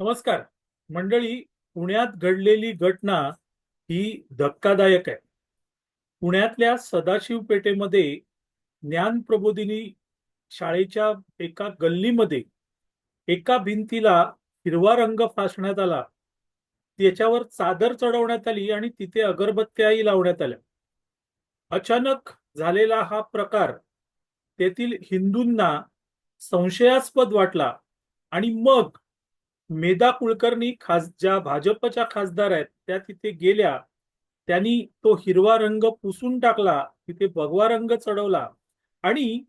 नमस्कार. मंडळी पुण्यात घडलेली घटना ही धक्कादायक आहे. पुण्यातल्या सदाशिव पेठेमध्ये ज्ञान प्रबोधिनी शाळेच्या एका गल्लीमध्ये एका भिंतीला हिरवा रंग फासण्यात आला. त्याच्यावर चादर चढवण्यात आली आणि तिथे अगरबत्त्याही लावण्यात आल्या. अचानक झालेला हा प्रकार तेथील हिंदूंना संशयास्पद वाटला आणि मग मेधा कुलकर्णी खास ज्या भाजपच्या खासदार आहेत त्या तिथे गेल्या. त्यांनी तो हिरवा रंग पुसून टाकला तिथे भगवा रंग चढवला आणि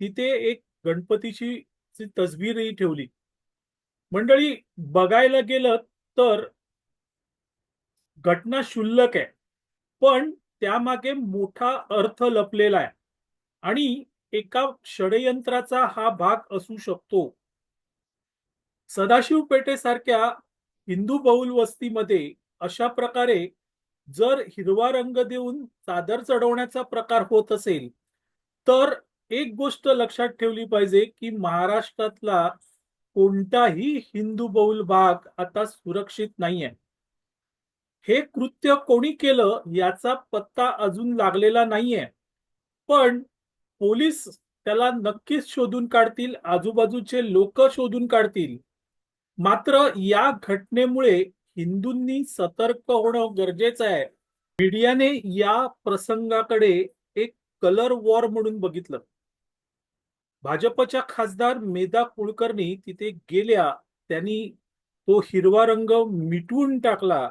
तिथे एक गणपतीची तस्वीरही तसबीरही ठेवली. मंडळी बघायला गेलं तर घटना क्षुल्लक आहे पण त्यामागे मोठा अर्थ लपलेला आहे आणि एका षडयंत्राचा हा भाग असू शकतो. सदाशिव पेठेसारख्या हिंदू बहुल वस्तीमध्ये अशा प्रकारे जर हिरवा रंग देऊन चादर चढवण्याचा प्रकार होत असेल तर एक गोष्ट लक्षात ठेवली पाहिजे की महाराष्ट्रातला कोणताही हिंदू बहुल भाग आता सुरक्षित नाहीये. हे कृत्य कोणी केलं याचा पत्ता अजून लागलेला नाहीये. पण पोलीस त्याला नक्कीच शोधून काढतील आजूबाजूचे लोक शोधून काढतील. मात्र या घटनेमुळे हिंदूंनी सतर्क होणं गरजेचं आहे. मीडियाने या प्रसंगाकडे एक कलर वॉर म्हणून बघितलं. भाजपच्या खासदार मेधा कुलकर्णी तिथे गेल्या त्यांनी तो हिरवा रंग मिटवून टाकला.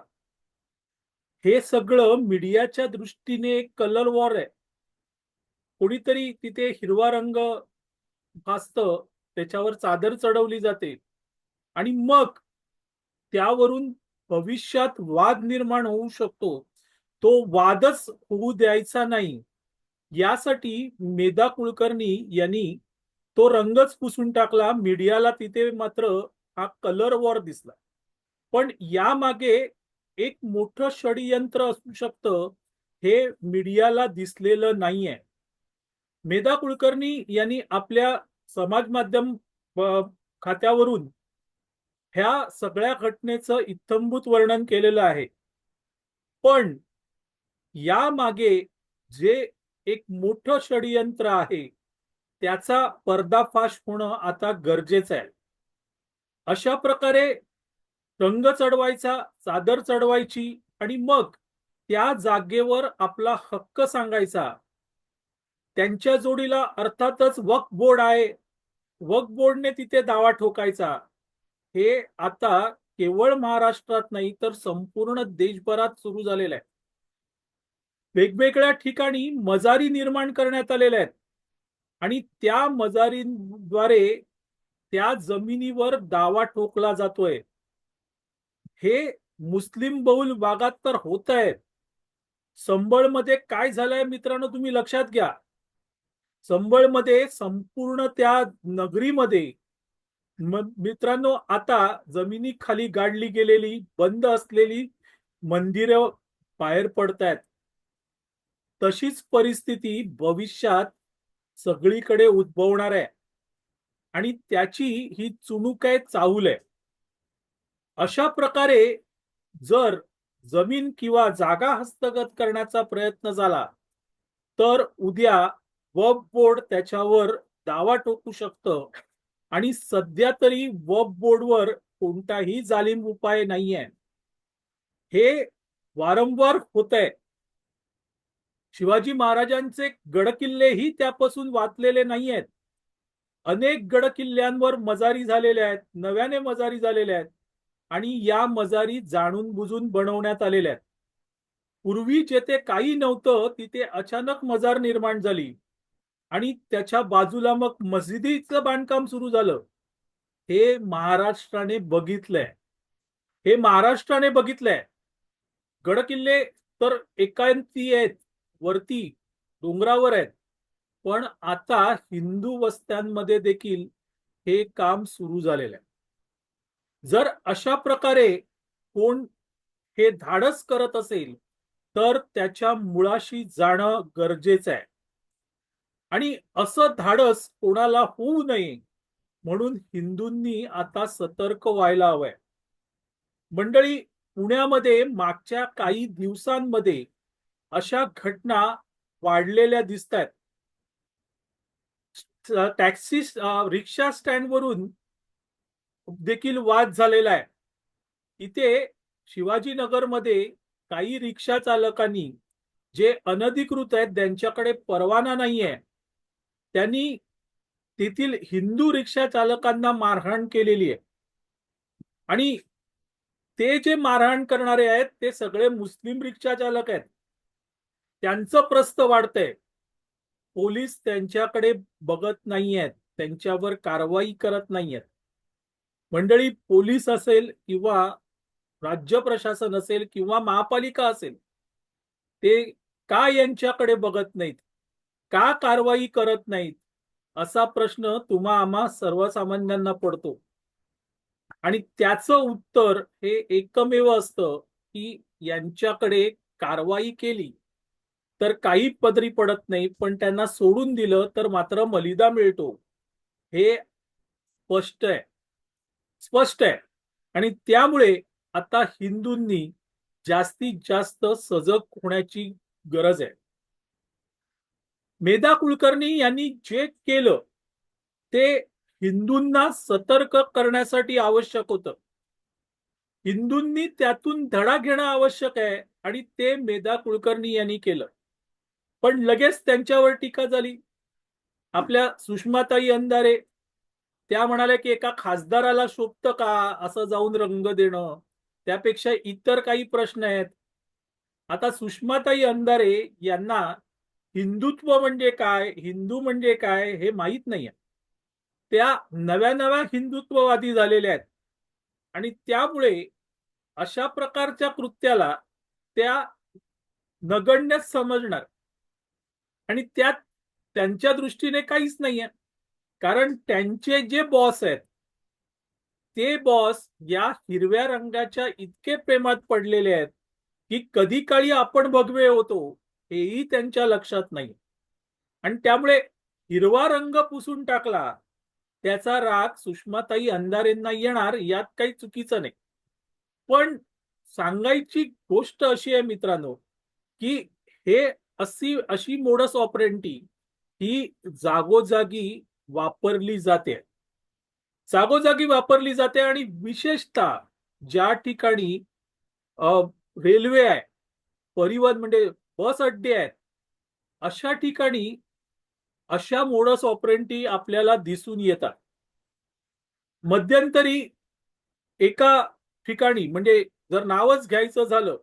हे सगळं मीडियाच्या दृष्टीने एक कलर वॉर आहे. कोणीतरी तिथे हिरवा रंग भासत त्याच्यावर चादर चढवली जाते. आणि मग त्यावरून भविष्यात वाद निर्माण होऊ शकतो. तो वादच होऊ द्यायचा नाही. यासाठी मेधा कुलकर्णी यांनी तो रंगच पुसून टाकला. मीडियाला तिथे मात्र हा कलर वॉर दिसला. पण यामागे एक मोठं षडयंत्र असू शकतं हे मीडियाला दिसलेलं नाहीये. मेधा कुलकर्णी यांनी आपल्या समाज माध्यम खात्यावरून ह्या सगळ्या घटनेचं इत्थंभूत वर्णन केलेलं आहे. पण या मागे जे एक मोठं षडयंत्र आहे त्याचा पर्दाफाश होणं आता गरजेचं आहे. अशा प्रकारे रंग चढवायचा चादर चढवायची आणि मग त्या जागेवर आपला हक्क सांगायचा. त्यांच्या जोडीला अर्थातच वक्फ बोर्ड आहे. वक्फ बोर्डने तिथे दावा ठोकायचा. हे आता केवळ महाराष्ट्रात नाही तर संपूर्ण देशभरात सुरू झालेलं आहे. वेगवेगळ्या ठिकाणी मजारी निर्माण करण्यात आलेल्या आहेत. आणि त्या मजारीद्वारे त्या जमिनीवर दावा ठोकला जातोय. हे मुस्लिम बहुल भागात तर होत आहे संबळमध्ये काय झालंय मित्रांनो तुम्ही लक्षात घ्या. संबळमध्ये संपूर्ण त्या नगरीमध्ये मित्रांनो आता जमिनी खाली गाडली गेलेली बंद असलेली मंदिर बाहेर पडतायत. तशीच परिस्थिती भविष्यात सगळीकडे उद्भवणार आहे. आणि त्याची ही चुणूक आहे चाहूल आहे. अशा प्रकारे जर जमीन किंवा जागा हस्तगत करण्याचा प्रयत्न झाला तर उद्या वब बोर्ड त्याच्यावर दावा टोकू शकतं. आणि सध्या तरी वब बोर्डवर कोणताही जालिम उपाय नाहीये. हे वारंवार होत आहे शिवाजी महाराजांचे गडकिल्लेही त्यापासून वाचलेले नाही आहेत अनेक गडकिल्ल्यांवर मजारी झालेल्या आहेत नव्याने मजारी झालेल्या आहेत आणि या मजारी जाणून बुजून बनवण्यात आलेल्या आहेत. पूर्वी जेथे काही नव्हतं तिथे अचानक मजार निर्माण झाली. आणि त्याच्या बाजूला मग मस्जिदीचं बांधकाम सुरू झालं. हे महाराष्ट्राने बघितलंय. हे महाराष्ट्राने बघितलंय. गडकिल्ले तर एकांती आहेत. वरती डोंगरावर आहेत. पण आता हिंदू वस्त्यांमध्ये देखील हे काम सुरू झालेलं आहे. जर अशा प्रकारे कोण हे धाडस करत असेल तर त्याच्या मुळाशी जाणं गरजेचं आहे. आणि असं धाडस कोणाला होऊ नये म्हणून हिंदूंनी आता सतर्क व्हायला हवंय. मंडळी पुण्यामध्ये मागच्या काही दिवसांमध्ये अशा घटना वाढलेल्या दिसत आहेत टॅक्सी रिक्षा स्टँडवरून देखील वाद झालेला आहे. इथे शिवाजीनगरमध्ये काही रिक्षा चालकांनी जे अनधिकृत आहेत त्यांच्याकडे परवाना नाही आहे त्यांनी तेथील हिंदू रिक्षा चालकांना मारहाण केलेली आहे. आणि ते जे मारहाण करणारे आहेत ते सगळे मुस्लिम रिक्षा चालक आहेत. त्यांचं प्रस्त वाढतंय. पोलीस त्यांच्याकडे बघत नाही आहेत त्यांच्यावर कारवाई करत नाही आहेत मंडळी पोलीस असेल किंवा राज्य प्रशासन असेल किंवा महापालिका असेल ते का यांच्याकडे बघत नाहीत? का कारवाई करत नाहीत? असा प्रश्न तुम्हा आम्हा सर्वसामान्यांना पडतो. आणि त्याचं उत्तर हे एकमेव असतं की यांच्याकडे कारवाई केली तर काही पदरी पडत नाही पण त्यांना सोडून दिलं तर मात्र मलिदा मिळतो. हे स्पष्ट आहे. स्पष्ट आहे. आणि त्यामुळे आता हिंदूंनी जास्तीत जास्त सजग होण्याची गरज आहे. मेधा कुलकर्णी यांनी जे केलं ते हिंदूंना सतर्क करण्यासाठी आवश्यक होतं. हिंदूंनी त्यातून धडा घेणं आवश्यक आहे आणि ते मेधा कुलकर्णी यांनी केलं. पण लगेच त्यांच्यावर टीका झाली. आपल्या सुषमाताई अंधारे त्या म्हणाल्या की एका खासदाराला शोभतं का असं जाऊन रंग देणं? त्यापेक्षा इतर काही प्रश्न आहेत. आता सुषमाताई अंधारे यांना हिंदुत्व म्हणजे काय? हिंदू म्हणजे काय? हे माहीत नाहीये. त्या नव्या नव्या हिंदुत्ववादी झालेल्या आहेत. आणि त्यामुळे अशा प्रकारच्या कृत्याला त्या नगण्यच समजणार. आणि त्यात त्यांच्या दृष्टीने काहीच नाहीये. कारण त्यांचे जे बॉस आहेत ते बॉस या हिरव्या रंगाच्या इतके प्रेमात पडलेले आहेत की कधी काळी आपण भगवे होतो हेही त्यांच्या लक्षात नाही. आणि त्यामुळे हिरवा रंग पुसून टाकला त्याचा राग सुषमाताई अंधारेंना येणार यात काही चुकीचं नाही. पण सांगायची गोष्ट अशी आहे मित्रांनो की हे अशी अशी मोडस ऑपरेंटी ही जागोजागी वापरली जाते. जागोजागी वापरली जाते आणि विशेषतः ज्या ठिकाणी रेल्वे आहे परिवहन म्हणजे बस अड्डे आहेत. अशा ठिकाणी अशा मोडस ऑपरेंटी आपल्याला दिसून येतात. मध्यंतरी एका ठिकाणी म्हणजे जर नावच घ्यायचं झालं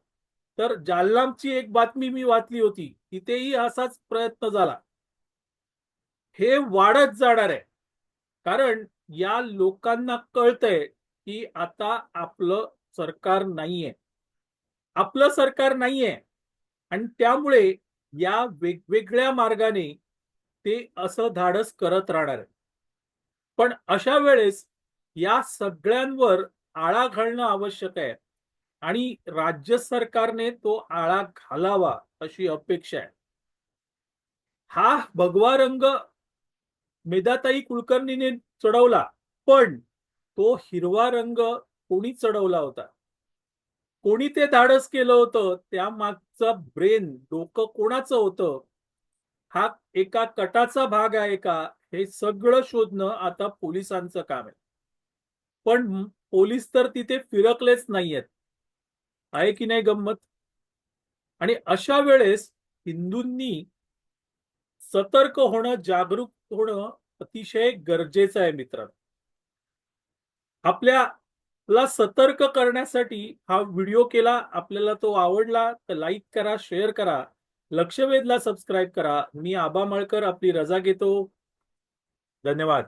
तर जालनामची एक बातमी मी वाचली होती. तिथेही असाच प्रयत्न झाला. हे वाढत जाणार आहे. कारण या लोकांना कळतंय की आता आपलं सरकार नाहीये. आपलं सरकार नाहीये. आणि त्यामुळे या वेगवेगळ्या मार्गाने ते असं धाडस करत राहणार आहे पण अशा वेळेस या सगळ्यांवर आळा घालणं आवश्यक आहे आणि राज्य सरकारने तो आळा घालावा अशी अपेक्षा आहे. हा भगवा रंग मेधाताई कुलकर्णीने चढवला पण तो हिरवा रंग कोणी चढवला होता? कोणी ते धाडस केलं होतं त्या मागचा ब्रेन डोकं कोणाचं होतं? हा एका कटाचा भाग आहे का? हे सगळं शोधणं आता पोलिसांचं काम आहे. पण पोलीस तर तिथे फिरकलेच नाहीयेत. आहे की नाही गंमत? आणि अशा वेळेस हिंदूंनी सतर्क होणं जागरूक होणं अतिशय गरजेचं आहे मित्रांनो. ला सतर्क करण्यासाठी हा व्हिडिओ केला आपल्याला तो आवडला तर लाईक करा शेअर करा लक्षवेधला सबस्क्राईब करा. मी आबा मळकर आपली रजा घेतो. धन्यवाद.